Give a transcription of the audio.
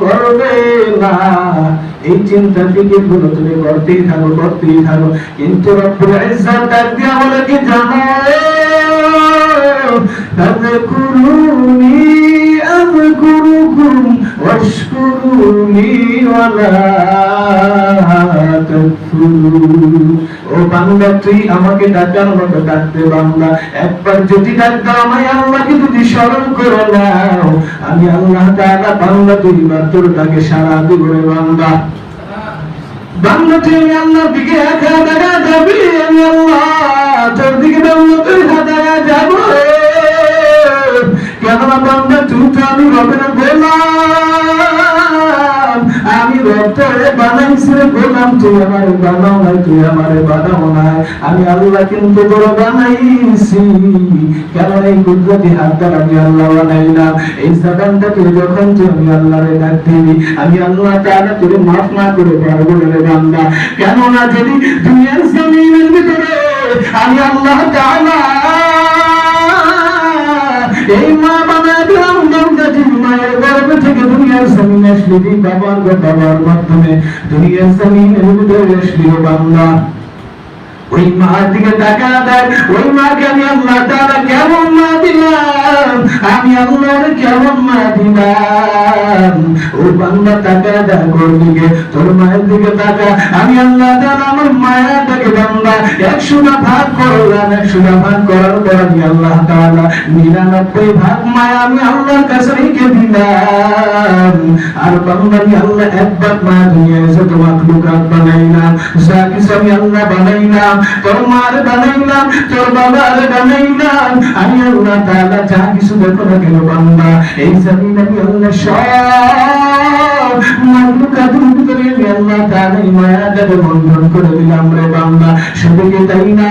করবে না। এই চিন্তা ফিকিরগুলো তুমি করতেই থাকো করতেই থাকো। কিন্তু রব্বুল ইজ্জত বলে ও বান্দা তুই আমাকে ডাকার মতো ডাকতে বান্দা একবার যদি ডাক আমায় আল্লাহকে যদি স্মরণ করে নাও, আমি আল্লাহ তাআলা বান্দা তুই তোর ডাকে সারা দিব রে বান্দা। বান্দা তুই আমি আল্লাহর দিকে এক দেখা যাবি, আমি আল্লাহ তোর দিকে বান্দা তুই হাত দেখা যাব। কেননা বান্দা তুই তো আমি রবের তুই আমার বানাও নাই, তুই আমারে বানাও নাই। আমি আল্লাহ কিন্তু তোর বানাইছি। কেন এই কুদরতি হাত দ্বারা আমি আল্লাহ এই যখন তুই আমি আল্লাহরে ডাক দিবি আমি আল্লাহ তোরে মাফ না করে পারব রে বান্দা। যদি আমি আল্লাহ আসলি বাবার বাবার মাধ্যমে দুনিয়ার জমিনের ভিতরে আসলি বান্দা। ওই মার দিকে টাকা দেয় ওই মাকে আমি আল্লাহ তাআলা কেমন মা দিলাম। আমি আল্লাহর কেমন মা দিলাম ও টাকা দেয় কোন দিকে, তোর মায়ের দিকে টাকা আমি আল্লাহ তাআলা আমার মায়াটাকে বান্দা একশোটা ভাগ করলাম একশোটা ভাগ করার পর আমি আল্লাহ তাআলা নিরানব্বই ভাগ মায়া আমি আল্লাহর কাছে রেখে দিলাম। আর আমি আল্লাহ এক ভাগ মায়া দুনিয়ায় যত মাখলুকাত বানাইলাম। যা কিছু আমি আল্লাহ বানাইলাম, তোর মার বানাইলাম, তোর বাবার বানাইলাম। আমি আল্লাহ তাআলা যা কিছু না কেন বান্দা, এই জমিন আমি আল্লাহ সব মাখলুকাতের ভিতরে আমি আল্লাহ তাআলা এই মায়াটাকে বন্ধন করে দিলাম রে বান্দা। শুধু তাই না।